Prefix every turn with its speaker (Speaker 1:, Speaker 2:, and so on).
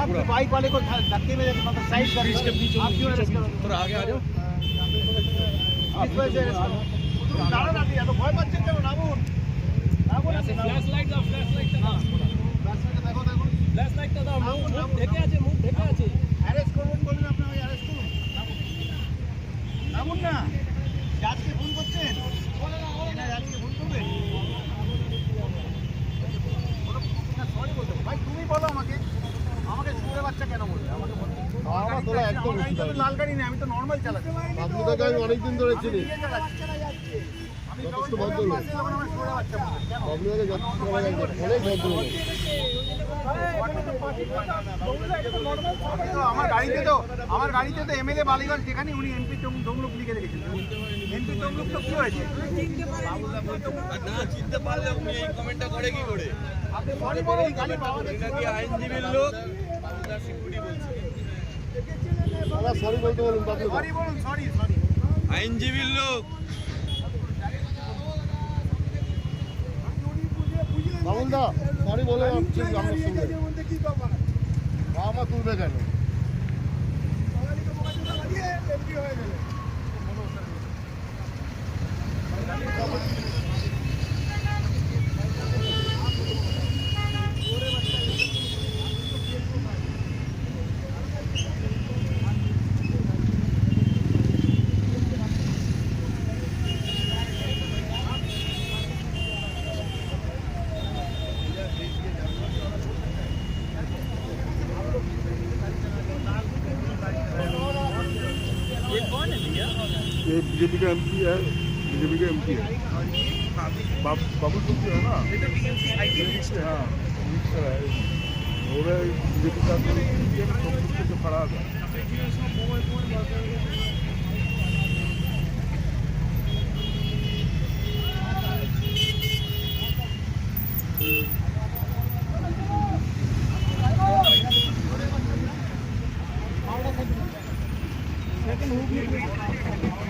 Speaker 1: आप बाइक वाले को धक्के में मतलब साइड कर इसके बीच आप क्यों रिस्क
Speaker 2: थोड़ा आगे आ जाओ
Speaker 1: आप वैसे तो डाला ना दिया तो कोई बात चिंता ना वो ना वो
Speaker 2: फ्लैश लाइट दा फ्लैश लाइट दा
Speaker 1: फ्लैश लाइट दा
Speaker 2: देखो देखो फ्लैश लाइट दा देखे আছে
Speaker 1: বাচ্চা কেন আমাকে লাল গাড়ি নেই আমি তো নর্মাল চালাচ্ছি।
Speaker 3: আপনাদেরকে আমি অনেকদিন ধরে চিনি।
Speaker 1: দিয়ে
Speaker 3: যথেষ্ট ভদ্রলোক।
Speaker 1: আমার
Speaker 3: আপনাদের যথেষ্ট অনেক ভদ্রলোক
Speaker 1: গাড়িতে তো আমার গাড়িতে তো এমএলএ বালিগঞ্জ যেখানে উনি এমপি তমলুক লিখে রেখেছেন। এমপি তমলুক তো কি হয়েছে?
Speaker 4: না চিনতে পারলে উনি এই কমেন্টটা করে কি করে?
Speaker 1: আপনি
Speaker 4: আইনজীবীর লোক? সিকিউরিটি বলছে
Speaker 3: দাদা সরি বলতে বলুন বাবলু
Speaker 1: সরি বলুন সরি সরি
Speaker 4: আইনজীবীর লোক।
Speaker 3: বাবুল দা সরি বলে আমার তুলবে কেন?
Speaker 5: ये बीजेपी का एम है बीजेपी का एम है बाबू सिंह है ना हाँ और बीजेपी का खड़ा था Second hoop.